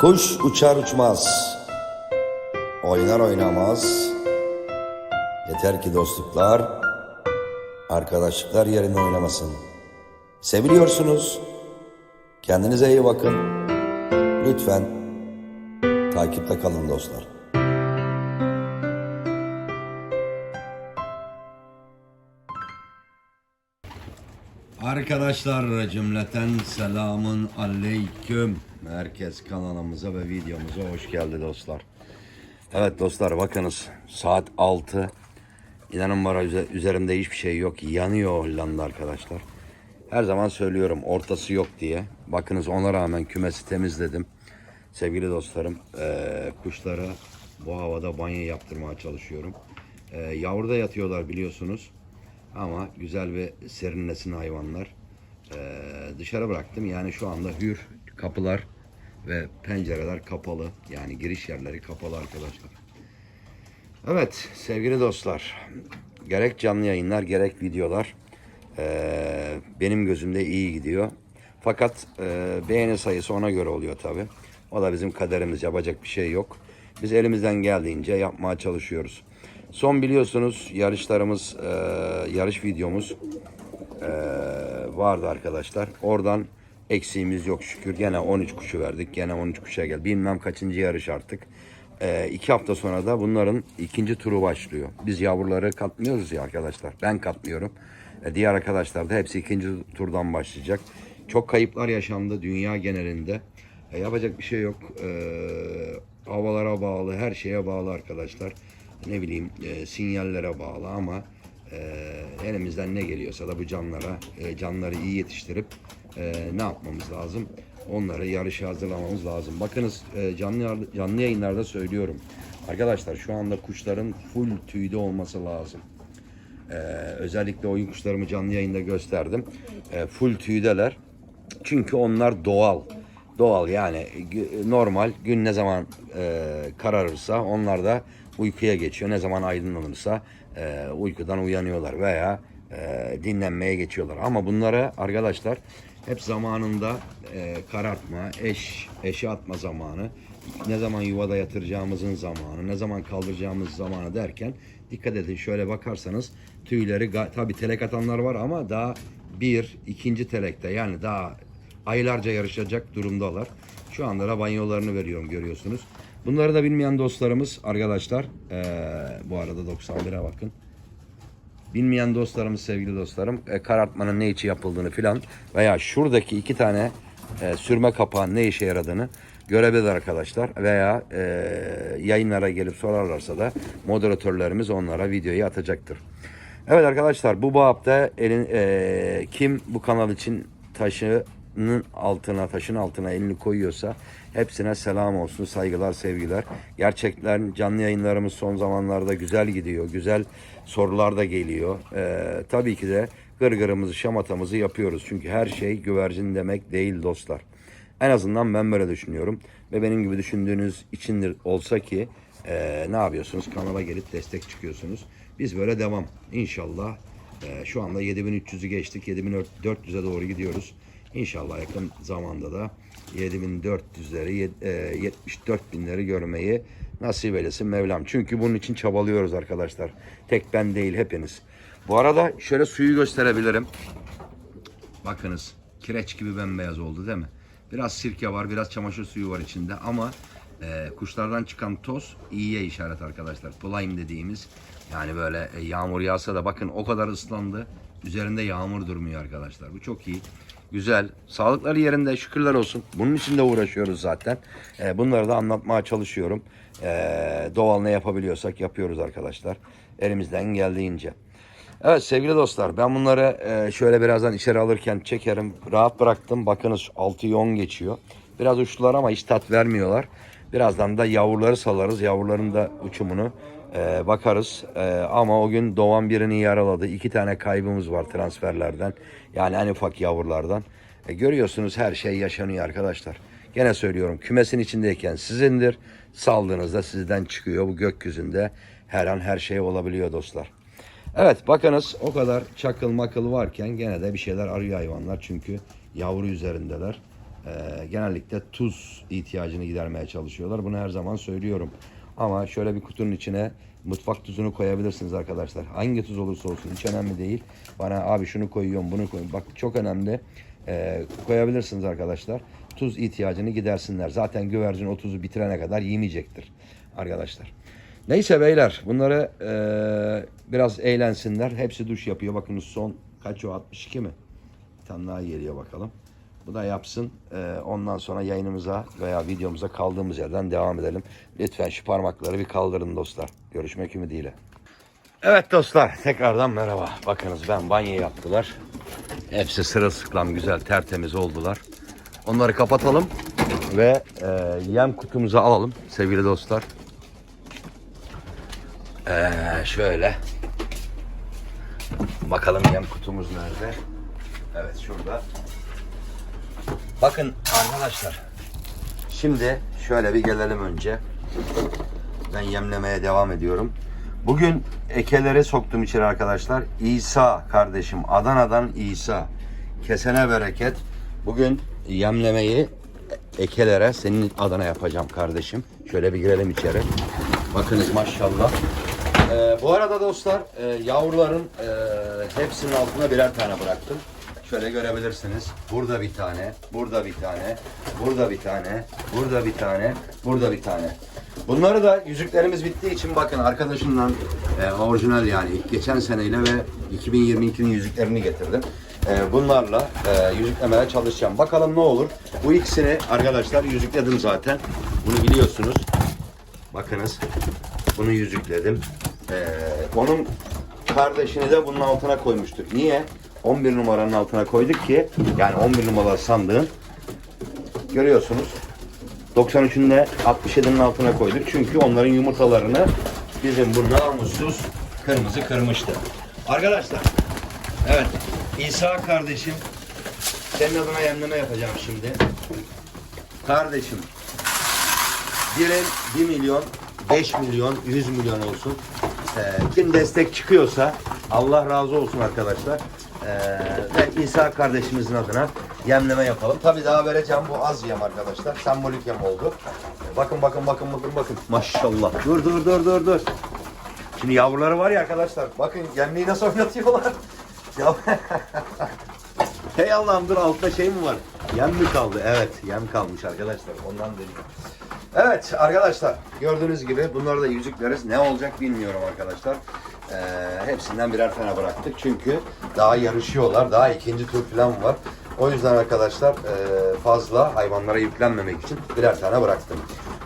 Kuş uçar uçmaz, oynar oynamaz. Yeter ki dostluklar, arkadaşlıklar yerinde oynamasın. Seviliyorsunuz. Kendinize iyi bakın. Lütfen takipte kalın dostlar. Arkadaşlar cümleten selamun aleyküm. Herkes kanalımıza ve videomuza hoş geldi dostlar. Evet dostlar bakınız saat 6. İnanın bana üze- üzerimde hiçbir şey yok. Yanıyor Hollanda arkadaşlar. Her zaman söylüyorum ortası yok diye. Bakınız ona rağmen kümesi temizledim. Sevgili dostlarım eee, kuşlara bu havada banyo yaptırmaya çalışıyorum. Eee yavruda yatıyorlar biliyorsunuz. Ama güzel ve serinlesin hayvanlar. Ee, dışarı bıraktım. Yani şu anda hür kapılar ve pencereler kapalı. Yani giriş yerleri kapalı arkadaşlar. Evet sevgili dostlar. Gerek canlı yayınlar gerek videolar ee, benim gözümde iyi gidiyor. Fakat e, beğeni sayısı ona göre oluyor tabi. O da bizim kaderimiz yapacak bir şey yok. Biz elimizden geldiğince yapmaya çalışıyoruz. Son biliyorsunuz yarışlarımız, e, yarış videomuz e, vardı arkadaşlar. Oradan eksiğimiz yok şükür. Gene 13 kuşu verdik. Gene 13 kuşa gel. Bilmem kaçıncı yarış artık. E, iki hafta sonra da bunların ikinci turu başlıyor. Biz yavruları katmıyoruz ya arkadaşlar. Ben katmıyorum. E, diğer arkadaşlar da hepsi ikinci turdan başlayacak. Çok kayıplar yaşandı dünya genelinde. E, yapacak bir şey yok. E, havalara bağlı, her şeye bağlı arkadaşlar. Ne bileyim e, sinyallere bağlı ama e, elimizden ne geliyorsa da bu canlara, e, canları iyi yetiştirip e, ne yapmamız lazım? Onları yarışa hazırlamamız lazım. Bakınız e, canlı canlı yayınlarda söylüyorum. Arkadaşlar şu anda kuşların full tüyde olması lazım. Ee, özellikle oyun kuşlarımı canlı yayında gösterdim. Ee, full tüydeler. Çünkü onlar doğal. Doğal yani normal gün ne zaman e, kararırsa onlar da uykuya geçiyor. Ne zaman aydınlanırsa e, uykudan uyanıyorlar veya e, dinlenmeye geçiyorlar. Ama bunlara arkadaşlar hep zamanında e, karartma, eş, eşe atma zamanı, ne zaman yuvada yatıracağımızın zamanı, ne zaman kaldıracağımız zamanı derken dikkat edin şöyle bakarsanız tüyleri tabi telek atanlar var ama daha bir, ikinci telekte yani daha aylarca yarışacak durumdalar. Şu anda da banyolarını veriyorum görüyorsunuz. Bunları da bilmeyen dostlarımız arkadaşlar eee, bu arada 91'e bakın. Bilmeyen dostlarımız, sevgili dostlarım, e, karartmanın ne için yapıldığını filan veya şuradaki iki tane e, sürme kapağın ne işe yaradığını görebilir arkadaşlar. Veya e, yayınlara gelip sorarlarsa da moderatörlerimiz onlara videoyu atacaktır. Evet arkadaşlar bu babda elin e, kim bu kanal için taşının altına taşın altına elini koyuyorsa hepsine selam olsun saygılar sevgiler. Gerçekten canlı yayınlarımız son zamanlarda güzel gidiyor. Güzel sorular da geliyor. E, tabii ki de gırgırımızı şamatamızı yapıyoruz. Çünkü her şey güvercin demek değil dostlar. En azından ben böyle düşünüyorum. Ve benim gibi düşündüğünüz içindir olsa ki e, ne yapıyorsunuz? Kanala gelip destek çıkıyorsunuz. Biz böyle devam. İnşallah e, şu anda 7300'ü geçtik. 7400'e doğru gidiyoruz. İnşallah yakın zamanda da 7400'leri, yet- e, 74 binleri görmeyi nasip eylesin Mevlam. Çünkü bunun için çabalıyoruz arkadaşlar. Tek ben değil hepiniz. Bu arada şöyle suyu gösterebilirim. Bakınız kireç gibi bembeyaz oldu değil mi? Biraz sirke var, biraz çamaşır suyu var içinde ama e, kuşlardan çıkan toz iyiye işaret arkadaşlar. Playim dediğimiz yani böyle e, yağmur yağsa da bakın o kadar ıslandı. Üzerinde yağmur durmuyor arkadaşlar. Bu çok iyi. Güzel. Sağlıkları yerinde şükürler olsun. Bunun için de uğraşıyoruz zaten. E, bunları da anlatmaya çalışıyorum. E, doğal ne yapabiliyorsak yapıyoruz arkadaşlar. Elimizden geldiğince. Evet sevgili dostlar ben bunları e, şöyle birazdan içeri alırken çekerim. Rahat bıraktım. Bakınız 6 10 geçiyor. Biraz uçtular ama hiç tat vermiyorlar. Birazdan da yavruları salarız. Yavruların da uçumunu e, bakarız. E, ama o gün doğan birini yaraladı. İki tane kaybımız var transferlerden. Yani en ufak yavrulardan. E, görüyorsunuz her şey yaşanıyor arkadaşlar. Gene söylüyorum kümesin içindeyken sizindir. Saldığınızda sizden çıkıyor. Bu gökyüzünde her an her şey olabiliyor dostlar. Evet bakınız o kadar çakıl makıl varken gene de bir şeyler arıyor hayvanlar çünkü yavru üzerindeler. e, genellikle tuz ihtiyacını gidermeye çalışıyorlar. Bunu her zaman söylüyorum. Ama şöyle bir kutunun içine mutfak tuzunu koyabilirsiniz arkadaşlar. Hangi tuz olursa olsun hiç önemli değil. Bana abi şunu koyuyorum bunu koyuyorum. Bak çok önemli. E, koyabilirsiniz arkadaşlar. Tuz ihtiyacını gidersinler. Zaten güvercin o tuzu bitirene kadar yemeyecektir arkadaşlar. Neyse beyler bunları e, biraz eğlensinler. Hepsi duş yapıyor. Bakın son kaç o 62 mi? Bir tane daha geliyor bakalım. Bu da yapsın. E, ondan sonra yayınımıza veya videomuza kaldığımız yerden devam edelim. Lütfen şu parmakları bir kaldırın dostlar. Görüşmek ümidiyle. Evet dostlar tekrardan merhaba. Bakınız ben banyo yaptılar. Hepsi sırılsıklam güzel tertemiz oldular. Onları kapatalım ve e, yem kutumuzu alalım sevgili dostlar. Ee, şöyle. Bakalım yem kutumuz nerede? Evet şurada. Bakın arkadaşlar. Şimdi şöyle bir gelelim önce. Ben yemlemeye devam ediyorum. Bugün ekeleri soktum içeri arkadaşlar. İsa kardeşim Adana'dan İsa. Kesene bereket. Bugün yemlemeyi ekelere senin adına yapacağım kardeşim. Şöyle bir girelim içeri. Bakınız maşallah. Ee, bu arada dostlar e, yavruların e, hepsinin altına birer tane bıraktım. Şöyle görebilirsiniz. Burada bir tane, burada bir tane, burada bir tane, burada bir tane, burada bir tane. Bunları da yüzüklerimiz bittiği için bakın arkadaşımla e, orijinal yani geçen seneyle ve 2022'nin yüzüklerini getirdim. E, bunlarla e, yüzüklemeye çalışacağım. Bakalım ne olur. Bu ikisini arkadaşlar yüzükledim zaten. Bunu biliyorsunuz. Bakınız. Bunu yüzükledim. Ee, onun kardeşini de bunun altına koymuştuk. Niye? 11 numaranın altına koyduk ki yani 11 numaralı sandığın görüyorsunuz 93'ün de 67'nin altına koyduk. Çünkü onların yumurtalarını bizim bu namussuz kırmızı kırmıştı. Arkadaşlar evet İsa kardeşim senin adına yemleme yapacağım şimdi. Kardeşim Birin 1 milyon, 5 milyon, 100 milyon olsun. Ee, kim destek çıkıyorsa Allah razı olsun arkadaşlar. Ee, ve İsa kardeşimizin adına yemleme yapalım. Tabii daha vereceğim bu az yem arkadaşlar. Sembolik yem oldu. Bakın bakın bakın bakın bakın. Maşallah. Dur dur dur dur dur. Şimdi yavruları var ya arkadaşlar. Bakın yemliği nasıl oynatıyorlar. Ya Hey Allah'ım dur altta şey mi var? Yem mi kaldı? Evet yem kalmış arkadaşlar. Ondan dedim. Evet arkadaşlar gördüğünüz gibi bunları da yüzükleriz. Ne olacak bilmiyorum arkadaşlar. Ee, hepsinden birer tane bıraktık. Çünkü daha yarışıyorlar. Daha ikinci tur falan var. O yüzden arkadaşlar e, fazla hayvanlara yüklenmemek için birer tane bıraktım.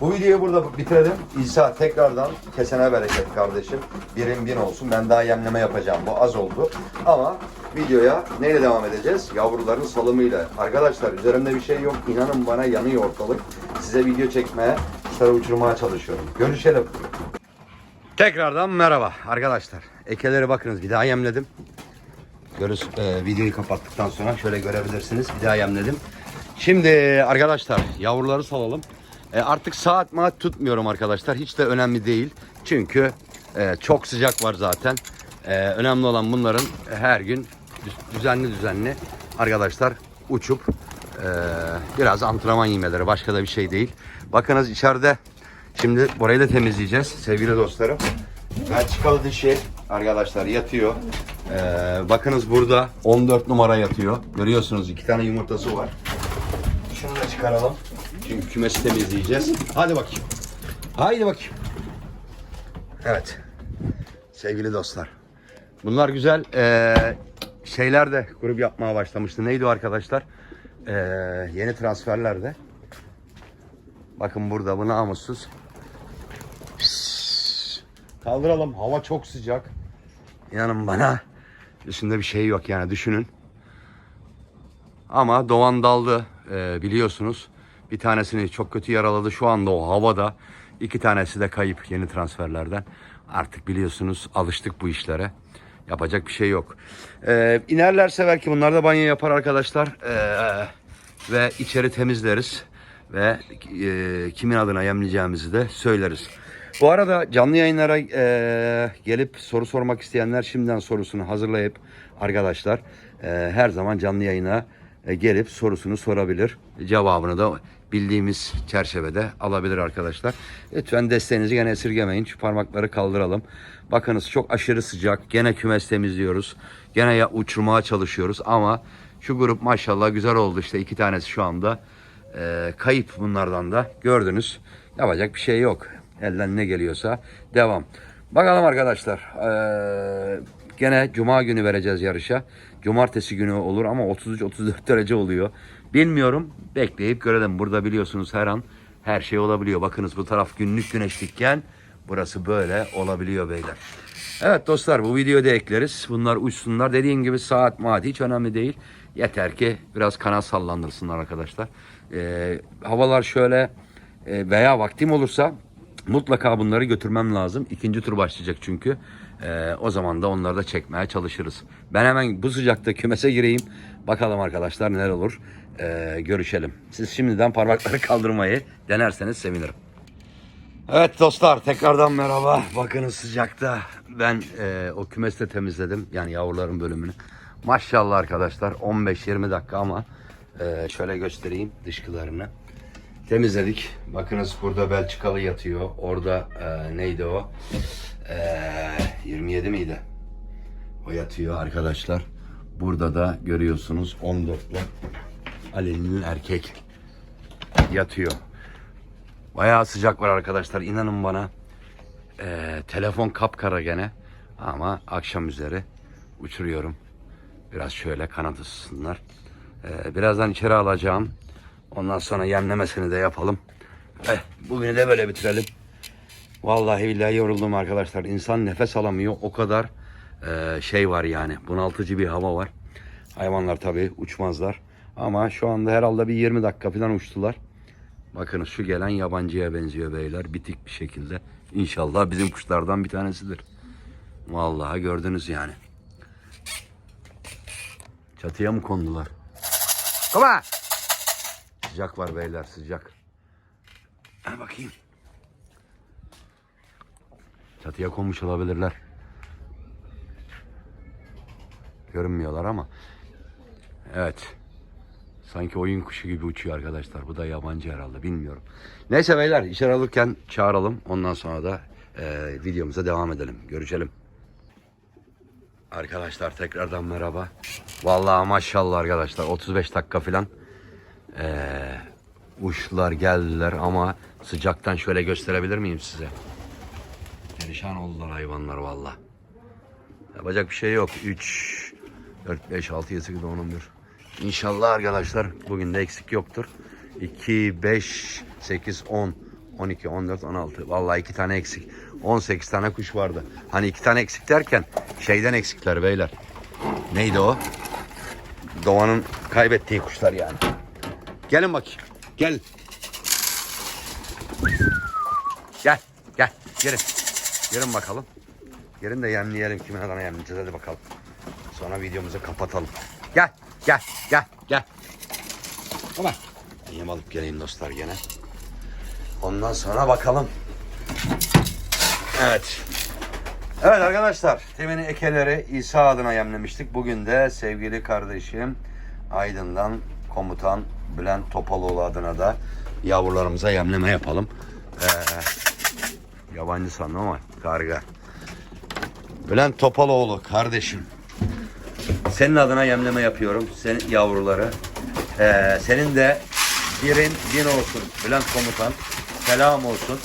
Bu videoyu burada bitirelim. İsa tekrardan kesene bereket kardeşim. Birin bin olsun. Ben daha yemleme yapacağım. Bu az oldu. Ama videoya neyle devam edeceğiz? Yavruların salımıyla. Arkadaşlar üzerimde bir şey yok. İnanın bana yanıyor ortalık. Size video çekmeye, sarı uçurmaya çalışıyorum. Görüşelim. Tekrardan merhaba arkadaşlar. Ekeleri bakınız bir daha yemledim. Görüş, e, videoyu kapattıktan sonra şöyle görebilirsiniz. Bir daha yemledim. Şimdi arkadaşlar yavruları salalım. E, artık saat maat tutmuyorum arkadaşlar. Hiç de önemli değil. Çünkü e, çok sıcak var zaten. E, önemli olan bunların her gün düz- düzenli düzenli arkadaşlar uçup e, biraz antrenman yemeleri. Başka da bir şey değil. Bakınız içeride şimdi burayı da temizleyeceğiz sevgili dostlarım. Belçikalı dişi arkadaşlar yatıyor. Ee, bakınız burada 14 numara yatıyor. Görüyorsunuz iki tane yumurtası var. Şunu da çıkaralım. Çünkü kümesi temizleyeceğiz. Hadi bakayım. Haydi bakayım. Evet. Sevgili dostlar. Bunlar güzel ee, şeyler de grup yapmaya başlamıştı. Neydi arkadaşlar? Ee, yeni transferlerde. Bakın burada bu namussuz. Kaldıralım. Hava çok sıcak. İnanın bana üstünde bir şey yok yani düşünün. Ama Doğan daldı e, biliyorsunuz. Bir tanesini çok kötü yaraladı şu anda o havada. İki tanesi de kayıp yeni transferlerden. Artık biliyorsunuz alıştık bu işlere. Yapacak bir şey yok. E, inerlerse belki bunlar da banyo yapar arkadaşlar. E, ve içeri temizleriz. Ve e, kimin adına yemleyeceğimizi de söyleriz. Bu arada canlı yayınlara e, gelip soru sormak isteyenler şimdiden sorusunu hazırlayıp arkadaşlar e, her zaman canlı yayına e, gelip sorusunu sorabilir. Cevabını da bildiğimiz çerçevede alabilir arkadaşlar. Lütfen desteğinizi gene esirgemeyin. Şu parmakları kaldıralım. Bakınız çok aşırı sıcak. Gene kümes temizliyoruz. Gene ya uçurmaya çalışıyoruz ama şu grup maşallah güzel oldu. İşte iki tanesi şu anda e, kayıp bunlardan da gördünüz. Yapacak bir şey yok. Elden ne geliyorsa devam. Bakalım arkadaşlar. E, gene cuma günü vereceğiz yarışa. Cumartesi günü olur ama 33-34 derece oluyor. Bilmiyorum. Bekleyip görelim. Burada biliyorsunuz her an her şey olabiliyor. Bakınız bu taraf günlük güneşlikken burası böyle olabiliyor beyler. Evet dostlar bu videoyu da ekleriz. Bunlar uçsunlar. Dediğim gibi saat maati hiç önemli değil. Yeter ki biraz kanat sallandırsınlar arkadaşlar. Ee, havalar şöyle veya vaktim olursa mutlaka bunları götürmem lazım. İkinci tur başlayacak çünkü. Ee, o zaman da onları da çekmeye çalışırız. Ben hemen bu sıcakta kümese gireyim. Bakalım arkadaşlar neler olur. Ee, görüşelim. Siz şimdiden parmakları kaldırmayı denerseniz sevinirim. Evet dostlar tekrardan merhaba. Bakınız sıcakta ben e, o kümeste temizledim. Yani yavruların bölümünü. Maşallah arkadaşlar 15-20 dakika ama e, şöyle göstereyim dışkılarını. Temizledik. Bakınız burada Belçikalı yatıyor. Orada e, neydi o? E, 27 miydi? O yatıyor arkadaşlar. Burada da görüyorsunuz 14'lü Ali'nin erkek yatıyor. Bayağı sıcak var arkadaşlar. İnanın bana. Ee, telefon kapkara gene. Ama akşam üzeri uçuruyorum. Biraz şöyle kanat ısısınlar. Ee, birazdan içeri alacağım. Ondan sonra yemlemesini de yapalım. Eh, bugünü de böyle bitirelim. Vallahi billahi yoruldum arkadaşlar. İnsan nefes alamıyor. O kadar e, şey var yani. Bunaltıcı bir hava var. Hayvanlar tabii uçmazlar. Ama şu anda herhalde bir 20 dakika falan uçtular. Bakınız şu gelen yabancıya benziyor beyler. Bitik bir şekilde. İnşallah bizim kuşlardan bir tanesidir. Vallahi gördünüz yani. Çatıya mı kondular? Koma! Sıcak var beyler sıcak. Ha bakayım. Çatıya konmuş olabilirler. Görünmüyorlar ama. Evet. Sanki oyun kuşu gibi uçuyor arkadaşlar. Bu da yabancı herhalde bilmiyorum. Neyse beyler içeri alırken çağıralım. Ondan sonra da e, videomuza devam edelim. Görüşelim. Arkadaşlar tekrardan merhaba. Vallahi maşallah arkadaşlar 35 dakika falan e, uçtular geldiler ama sıcaktan şöyle gösterebilir miyim size? Perişan oldular hayvanlar valla. Yapacak bir şey yok. 3, 4, 5, 6, 7, 8, 10, 11. İnşallah arkadaşlar bugün de eksik yoktur. 2, 5, 8, 10, 12, 14, 16. Vallahi iki tane eksik. 18 tane kuş vardı. Hani iki tane eksik derken şeyden eksikler beyler. Neydi o? Doğanın kaybettiği kuşlar yani. Gelin bakayım. Gel. Gel. Gel. Girin. Girin bakalım. Girin de yemleyelim. Kimin adına yemleyeceğiz hadi bakalım. Sonra videomuzu kapatalım. Gel. Gel. Gel. Gel. Tamam. Yem alıp geleyim dostlar gene. Ondan sonra bakalım. Evet. Evet arkadaşlar. Temin ekeleri İsa adına yemlemiştik. Bugün de sevgili kardeşim Aydın'dan komutan Bülent Topaloğlu adına da yavrularımıza yemleme yapalım. Ee, yabancı sandım ama karga. Bülent Topaloğlu kardeşim. Senin adına yemleme yapıyorum. Senin yavruları. Ee, senin de birin bin olsun. Bülent komutan. Selam olsun.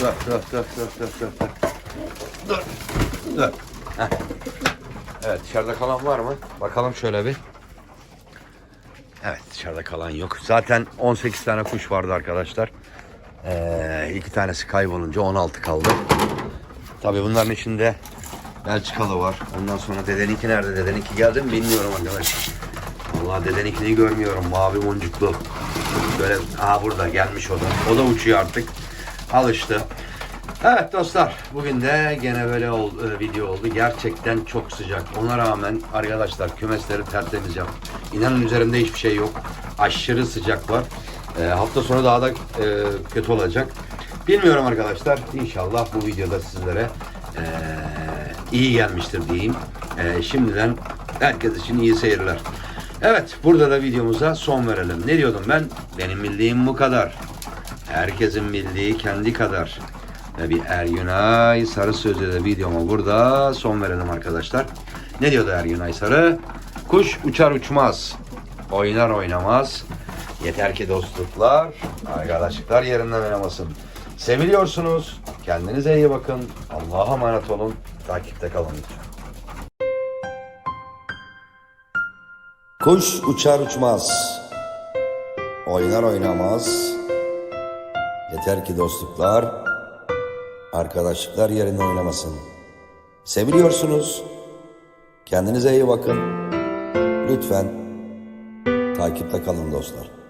Dur dur dur dur dur dur. dur. Dur. Evet dışarıda kalan var mı? Bakalım şöyle bir. Evet dışarıda kalan yok. Zaten 18 tane kuş vardı arkadaşlar. Ee, iki tanesi kaybolunca 16 kaldı. Tabii bunların içinde Belçikalı var. Ondan sonra dedeninki nerede? Dedeninki geldi mi bilmiyorum arkadaşlar. Vallahi dedeninkini görmüyorum. Mavi boncuklu. Böyle aha burada gelmiş o da. O da uçuyor artık. Alıştı. Evet dostlar bugün de gene böyle ol, e, video oldu. Gerçekten çok sıcak. Ona rağmen arkadaşlar kümesleri tertemiz yaptım. İnanın üzerimde hiçbir şey yok. Aşırı sıcak var. E, hafta sonu daha da e, kötü olacak. Bilmiyorum arkadaşlar. İnşallah bu videoda sizlere e, iyi gelmiştir diyeyim. E, şimdiden herkes için iyi seyirler. Evet burada da videomuza son verelim. Ne diyordum ben? Benim bildiğim bu kadar. Herkesin bildiği kendi kadar. Ve bir Ergünay Sarı sözü de videoma burada son verelim arkadaşlar. Ne diyordu Ergünay Sarı? Kuş uçar uçmaz. Oynar oynamaz. Yeter ki dostluklar, arkadaşlıklar yerinden oynamasın. Seviliyorsunuz. Kendinize iyi bakın. Allah'a emanet olun. Takipte kalın. Kuş uçar uçmaz. Oynar oynamaz. Yeter ki dostluklar, arkadaşlıklar yerinde oynamasın. Seviliyorsunuz. Kendinize iyi bakın. Lütfen takipte kalın dostlar.